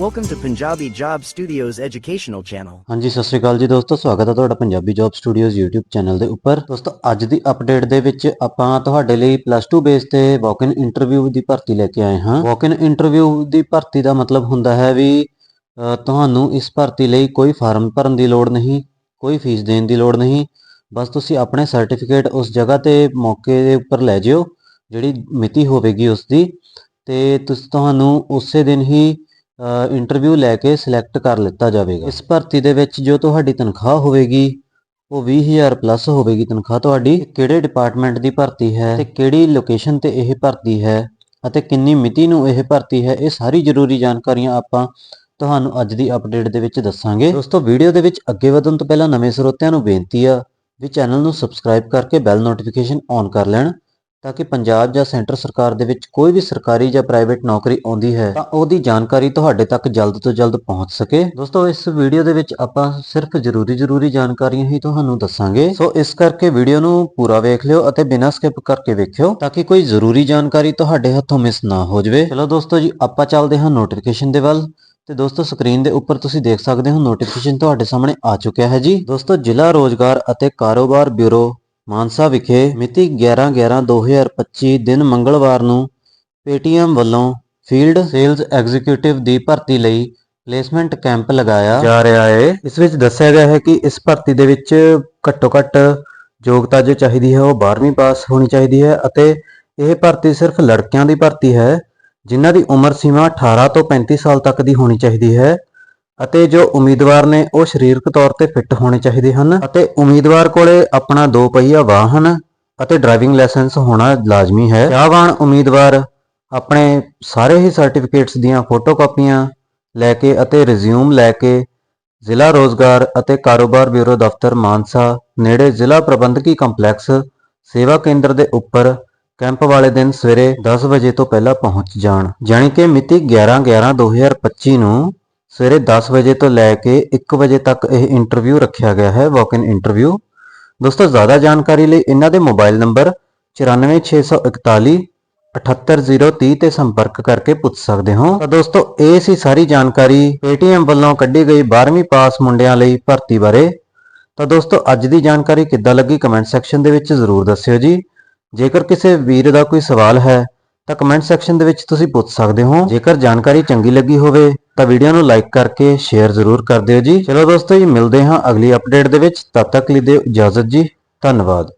Welcome to Punjabi Job Studios educational channel. ਹਾਂਜੀ, ਸਤਿ ਸ਼੍ਰੀ ਅਕਾਲ ਜੀ ਦੋਸਤੋ, ਸਵਾਗਤ ਹੈ ਤੁਹਾਡਾ Punjabi job studios YouTube channel ਦੇ ਉੱਪਰ। ਦੋਸਤੋ, ਅੱਜ ਦੀ ਅਪਡੇਟ ਦੇ ਵਿੱਚ ਆਪਾਂ ਤੁਹਾਡੇ ਲਈ ਪਲੱਸ 2 ਬੇਸ ਤੇ ਵਾਕ-ਇਨ ਇੰਟਰਵਿਊ ਦੀ ਭਰਤੀ ਲੈ ਕੇ ਆਏ ਹਾਂ। ਵਾਕ-ਇਨ ਇੰਟਰਵਿਊ ਦੀ ਭਰਤੀ ਦਾ ਮਤਲਬ ਹੁੰਦਾ ਹੈ ਵੀ ਤੁਹਾਨੂੰ ਇਸ ਭਰਤੀ ਲਈ ਕੋਈ ਫਾਰਮ ਭਰਨ ਦੀ ਲੋੜ ਨਹੀਂ, ਕੋਈ ਫੀਸ ਦੇਣ ਦੀ ਲੋੜ ਨਹੀਂ। ਬਸ ਤੁਸੀਂ ਆਪਣੇ ਸਰਟੀਫਿਕੇਟ ਉਸ ਜਗ੍ਹਾ ਤੇ ਮੌਕੇ ਦੇ ਉੱਪਰ ਲੈ ਜਿਓ, ਜਿਹੜੀ ਮਿਤੀ ਹੋਵੇਗੀ ਉਸ ਦੀ ਤੇ ਤੁਸੀਂ, ਤੁਹਾਨੂੰ ਉਸੇ ਦਿਨ ਹੀ ਇੰਟਰਵਿਊ ਲੈ ਕੇ ਸਿਲੈਕਟ ਕਰ ਲਿੱਤਾ ਜਾਵੇਗਾ। ਇਸ ਭਰਤੀ ਦੇ ਵਿੱਚ ਜੋ ਤੁਹਾਡੀ ਤਨਖਾਹ ਹੋਵੇਗੀ, ਉਹ 20000 ਪਲੱਸ ਹੋਵੇਗੀ। ਤਨਖਾਹ ਤੁਹਾਡੀ ਕਿਹੜੇ ਡਿਪਾਰਟਮੈਂਟ ਦੀ ਭਰਤੀ ਹੈ ਤੇ ਕਿਹੜੀ ਲੋਕੇਸ਼ਨ ਤੇ ਇਹ ਭਰਤੀ ਹੈ ਅਤੇ ਕਿੰਨੀ ਮਿਤੀ ਨੂੰ ਇਹ ਭਰਤੀ ਹੈ, ਇਹ ਸਾਰੀ ਜ਼ਰੂਰੀ ਜਾਣਕਾਰੀਆਂ ਆਪਾਂ ਤੁਹਾਨੂੰ ਅੱਜ ਦੀ ਅਪਡੇਟ ਦੇ ਵਿੱਚ ਦੱਸਾਂਗੇ। ਦੋਸਤੋ ਵੀਡੀਓ ਦੇ ਵਿੱਚ ਅੱਗੇ ਵਧਣ ਤੋਂ ਪਹਿਲਾਂ ਨਵੇਂ ਸਰੋਤਿਆਂ ਨੂੰ ਬੇਨਤੀ ਆ ਵੀ ਚੈਨਲ ਨੂੰ ਸਬਸਕ੍ਰਾਈਬ ਕਰਕੇ ਬੈਲ ਨੋਟੀਫਿਕੇਸ਼ਨ ਔਨ ਕਰ ਲੈਣ। ਤਾਂ ਕਿ ਪੰਜਾਬ ਜਾਂ ਸੈਂਟਰ ਸਰਕਾਰ ਦੇ ਵਿੱਚ ਕੋਈ ਵੀ ਸਰਕਾਰੀ ਜਾਂ ਪ੍ਰਾਈਵੇਟ ਨੌਕਰੀ ਆਉਂਦੀ ਹੈ, ਤਾਂ ਉਹਦੀ ਜਾਣਕਾਰੀ ਤੁਹਾਡੇ ਤੱਕ ਜਲਦ ਤੋਂ ਜਲਦ ਪਹੁੰਚ ਸਕੇ। ਦੋਸਤੋ, ਇਸ ਵੀਡੀਓ ਦੇ ਵਿੱਚ ਆਪਾਂ ਸਿਰਫ ਜ਼ਰੂਰੀ ਜ਼ਰੂਰੀ ਜਾਣਕਾਰੀਆਂ ਹੀ ਤੁਹਾਨੂੰ ਦੱਸਾਂਗੇ। ਸੋ, ਇਸ ਕਰਕੇ ਵੀਡੀਓ ਨੂੰ ਪੂਰਾ ਵੇਖ ਲਿਓ ਅਤੇ ਬਿਨਾਂ ਸਕਿਪ ਕਰਕੇ ਵੇਖਿਓ, ਤਾਂ ਕਿ ਕੋਈ ਜ਼ਰੂਰੀ ਜਾਣਕਾਰੀ ਤੁਹਾਡੇ ਹੱਥੋਂ ਮਿਸ ਨਾ ਹੋ ਜਾਵੇ। ਚਲੋ ਦੋਸਤੋ ਜੀ, ਆਪਾਂ ਚੱਲਦੇ ਹਾਂ ਨੋਟੀਫਿਕੇਸ਼ਨ ਦੇ ਵੱਲ। ਤੇ ਦੋਸਤੋ ਸਕਰੀਨ ਦੇ ਉੱਪਰ ਤੁਸੀਂ ਦੇਖ ਸਕਦੇ ਹੋ ਨੋਟੀਫਿਕੇਸ਼ਨ ਤੁਹਾਡੇ ਸਾਹਮਣੇ ਆ ਚੁੱਕਿਆ ਹੈ ਜੀ। ਦੋਸਤੋ, ਜ਼ਿਲ੍ਹਾ ਰੋਜ਼ਗਾਰ ਅਤੇ ਕਾਰੋਬਾਰ ਬਿਊਰੋ ਮਾਨਸਾ ਵਿਖੇ ਮਿਤੀ 11/11/2025 ਦਿਨ ਮੰਗਲਵਾਰ ਨੂੰ ਪੇਟੀਐਮ ਵੱਲੋਂ ਫੀਲਡ ਸੇਲਜ਼ ਐਗਜ਼ੀਕਿਊਟਿਵ ਦੀ ਭਰਤੀ ਲਈ ਪਲੇਸਮੈਂਟ ਕੈਂਪ ਲਗਾਇਆ ਜਾ ਰਿਹਾ ਹੈ ਇਸ ਵਿੱਚ ਦੱਸਿਆ ਗਿਆ ਹੈ ਕਿ ਇਸ ਭਰਤੀ ਦੇ ਵਿੱਚ ਘੱਟੋ ਘੱਟ ਯੋਗਤਾ ਜੋ ਚਾਹੀਦੀ ਹੈ ਉਹ 12ਵੀਂ ਪਾਸ ਹੋਣੀ ਚਾਹੀਦੀ ਹੈ ਅਤੇ ਇਹ ਭਰਤੀ ਸਿਰਫ ਲੜਕਿਆਂ ਦੀ ਭਰਤੀ ਹੈ, ਜਿਨ੍ਹਾਂ ਦੀ ਉਮਰ ਸੀਮਾ 18 ਤੋਂ 35 ਸਾਲ ਤੱਕ ਦੀ ਹੋਣੀ ਚਾਹੀਦੀ ਹੈ। ਅਤੇ ਜੋ ਉਮੀਦਵਾਰ ਨੇ ਉਹ ਸਰੀਰਕ ਤੌਰ ਤੇ ਫਿੱਟ ਹੋਣੇ ਚਾਹੀਦੇ ਹਨ ਅਤੇ ਉਮੀਦਵਾਰ ਕੋਲੇ ਆਪਣਾ ਦੋ ਪਹੀਆ ਵਾਹਨ ਅਤੇ ਡਰਾਈਵਿੰਗ ਲਾਇਸੈਂਸ ਹੋਣਾ ਲਾਜ਼ਮੀ ਹੈ। ਚਾਹਵਾਨ ਉਮੀਦਵਾਰ ਆਪਣੇ ਸਾਰੇ ਹੀ ਸਰਟੀਫਿਕੇਟਸ ਦੀਆਂ ਫੋਟੋਕਾਪੀਆਂ ਲੈ ਕੇ ਅਤੇ ਰਿਜ਼ਿਊਮ ਲੈ ਕੇ ਜ਼ਿਲ੍ਹਾ ਰੋਜ਼ਗਾਰ ਅਤੇ ਕਾਰੋਬਾਰ ਬਿਊਰੋ ਦਫ਼ਤਰ ਮਾਨਸਾ ਨੇੜੇ ਜ਼ਿਲ੍ਹਾ ਪ੍ਰਬੰਧਕੀ ਕੰਪਲੈਕਸ ਸੇਵਾ ਕੇਂਦਰ ਦੇ ਉੱਪਰ ਕੈਂਪ ਵਾਲੇ ਦਿਨ ਸਵੇਰੇ 10 ਵਜੇ ਤੋਂ ਪਹਿਲਾਂ ਪਹੁੰਚ ਜਾਣ। ਜਾਣੀ ਕਿ ਮਿਤੀ 11/11/2025 ਨੂੰ ਸਵੇਰੇ 10 ਵਜੇ ਤੋਂ ਲੈ ਕੇ 1 ਵਜੇ ਤੱਕ ਇਹ ਇੰਟਰਵਿਊ ਰੱਖਿਆ ਗਿਆ ਹੈ ਵਾਕ-ਇਨ ਇੰਟਰਵਿਊ ਦੋਸਤੋ, ਜ਼ਿਆਦਾ ਜਾਣਕਾਰੀ ਲਈ ਇਹਨਾਂ ਦੇ ਮੋਬਾਈਲ ਨੰਬਰ 94641 78030 ਤੇ ਸੰਪਰਕ ਕਰਕੇ ਪੁੱਛ ਸਕਦੇ ਹੋ। ਤਾਂ ਦੋਸਤੋ, ਇਹ ਸੀ ਸਾਰੀ ਜਾਣਕਾਰੀ Paytm ਵੱਲੋਂ ਕੱਢੀ ਗਈ 12ਵੀਂ ਪਾਸ ਮੁੰਡਿਆਂ ਲਈ ਭਰਤੀ ਬਾਰੇ। ਤਾਂ ਦੋਸਤੋ, ਅੱਜ ਦੀ ਜਾਣਕਾਰੀ ਕਿੱਦਾਂ ਲੱਗੀ ਕਮੈਂਟ ਸੈਕਸ਼ਨ ਦੇ ਵਿੱਚ ਜ਼ਰੂਰ ਦੱਸਿਓ ਜੀ। ਜੇਕਰ ਕਿਸੇ ਵੀਰ ਦਾ ਕੋਈ ਸਵਾਲ ਹੈ, ਤਾਂ ਕਮੈਂਟ ਸੈਕਸ਼ਨ ਦੇ ਵਿੱਚ ਤੁਸੀਂ ਪੁੱਛ ਸਕਦੇ ਹੋ। ਜੇਕਰ ਜਾਣਕਾਰੀ ਚੰਗੀ ਲੱਗੀ ਹੋਵੇ ਤਾਂ ਵੀਡੀਓ ਨੂੰ ਲਾਈਕ ਕਰਕੇ ਸ਼ੇਅਰ ਜ਼ਰੂਰ ਕਰ ਦਿਓ ਜੀ। ਚਲੋ ਦੋਸਤੋ ਜੀ, ਮਿਲਦੇ ਹਾਂ ਅਗਲੀ ਅਪਡੇਟ ਦੇ ਵਿੱਚ। ਤਦ ਤੱਕ ਲਈ ਦਿਓ ਇਜਾਜ਼ਤ ਜੀ। ਧੰਨਵਾਦ।